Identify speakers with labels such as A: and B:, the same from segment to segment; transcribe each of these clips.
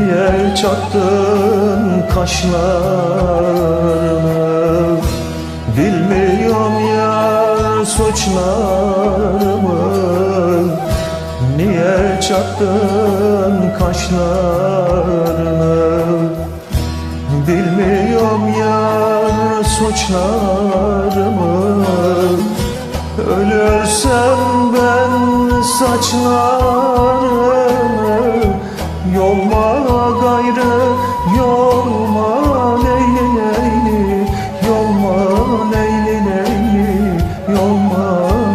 A: Niye çattın kaşlarını Bilmiyorum yar suçlarımı. Niye çattın kaşlarını Bilmiyorum yar suçlarımı. Ölürsem ben saçlarını Yolma gayrı yolma leyli leyli Yolma leyli leyli Yolma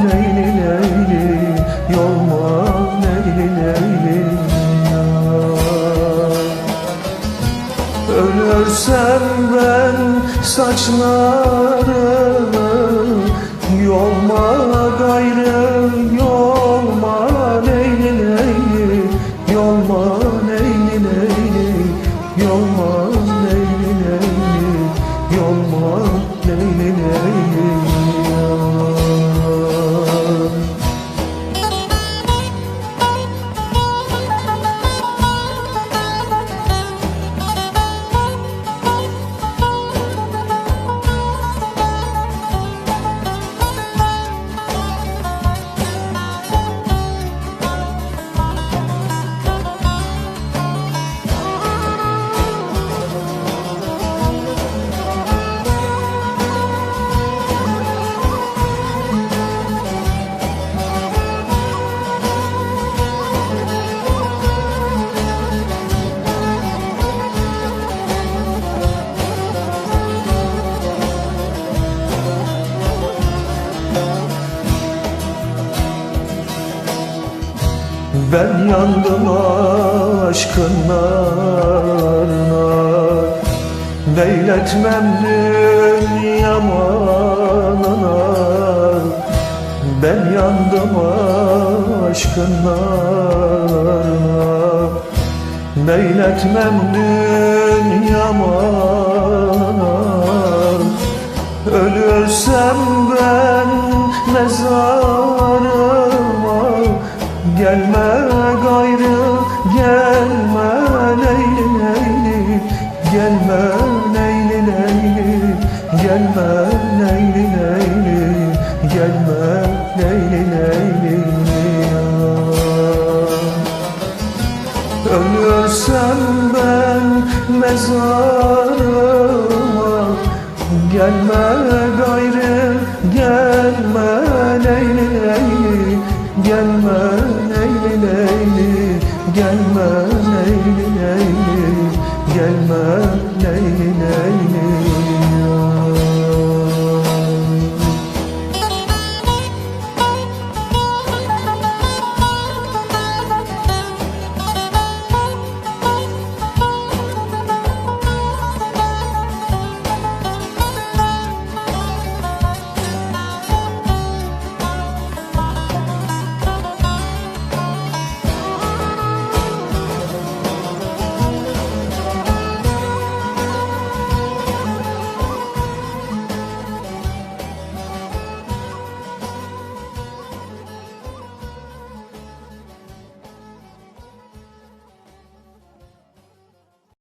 A: leyli leyli Yolma leyli leyli. Ölürsem ben saçlarımı Yolma gayrı Yolma leyli leyli Ben yandım aşkın narına Beyletmem dünya malına Ben yandım aşkın narına Beyletmem dünya malına Ölürsem ben mezarıma Gelme gayrı gelme leyli leyli Gelme leyli leyli Gelme leyli leyli Gelme leyli leyli. Ölürsem ben mezarıma Gelme gayrı gelme leyli leyli Gelme leyli